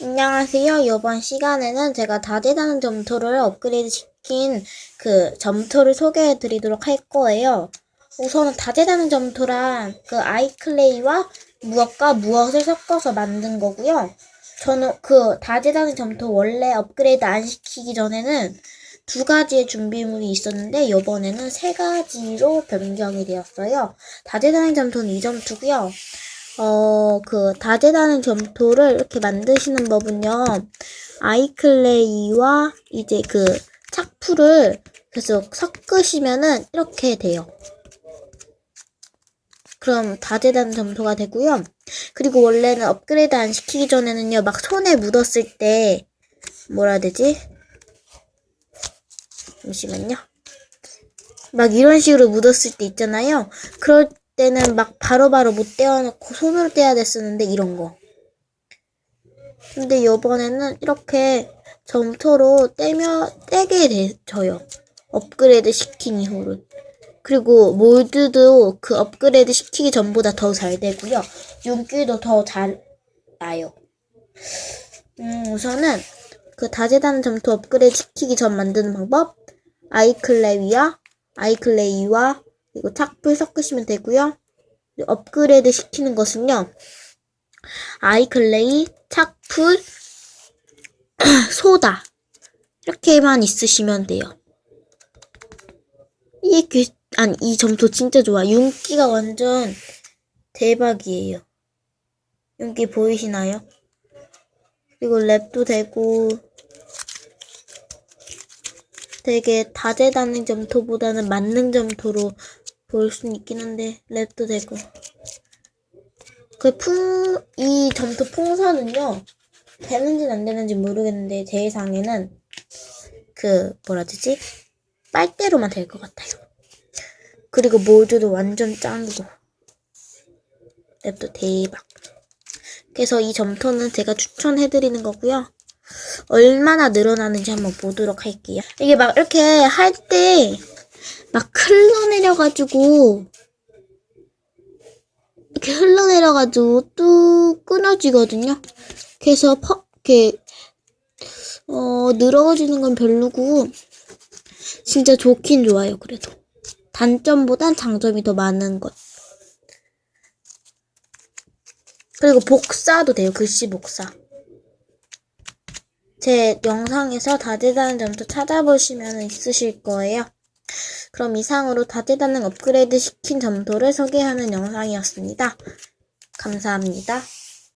안녕하세요. 이번 시간에는 제가 다재다능 점토를 업그레이드 시킨 그 점토를 소개해 드리도록 할 거예요. 우선은 다재다능 점토란 그 아이클레이와 무엇과 무엇을 섞어서 만든 거고요. 저는 그 다재다능 점토 원래 업그레이드 안 시키기 전에는 두 가지의 준비물이 있었는데 이번에는 세 가지로 변경이 되었어요. 다재다능 점토는 이 점토고요. 어, 그, 다재다능 점토를 이렇게 만드시는 법은요, 아이클레이와 이제 그 착풀을 계속 섞으시면은 이렇게 돼요. 그럼 다재다능 점토가 되고요. 그리고 원래는 업그레이드 안 시키기 전에는요, 막 손에 묻었을 때, 뭐라 해야 되지? 잠시만요. 막 이런 식으로 묻었을 때 있잖아요. 그럴 때는 막 바로 바로 못 떼어놓고 손으로 떼야 됐었는데 이런 거. 근데 이번에는 이렇게 점토로 떼며 떼게 되져요. 업그레이드 시킨 이후로. 그리고 몰드도 그 업그레이드 시키기 전보다 더 잘 되고요. 윤기도 더 잘 나요. 음, 우선은 그 다재다능 점토 업그레이드 시키기 전 만드는 방법 아이클레이와 아이클레이와 그리고 착풀 섞으시면 되고요. 업그레이드 시키는 것은요. 아이클레이, 착풀, 소다 이렇게만 있으시면 돼요. 이 그, 아니 이 점토 진짜 좋아. 윤기가 완전 대박이에요. 윤기 보이시나요? 그리고 랩도 되고 되게 다재다능 점토보다는 만능 점토로 볼 수는 있긴 한데 랩도 되고. 그 풍 이 점토 풍선은요 되는지는 안 되는지 모르겠는데 제 예상에는 그 뭐라 되지? 빨대로만 될 것 같아요. 그리고 몰드도 완전 짱이고. 랩도 대박. 그래서 이 점토는 제가 추천해드리는 거고요 얼마나 늘어나는지 한번 보도록 할게요. 이게 막 이렇게 할 때 막 흘러내려가지고 이렇게 흘러내려가지고 뚝 끊어지거든요. 그래서 퍼, 이렇게 어 늘어지는 건 별로고 진짜 좋긴 좋아요. 그래도 단점보단 장점이 더 많은 것. 그리고 복사도 돼요. 글씨 복사. 제 영상에서 다재다능 점토 찾아보시면 있으실 거예요. 그럼 이상으로 다재다능 업그레이드 시킨 점토를 소개하는 영상이었습니다. 감사합니다.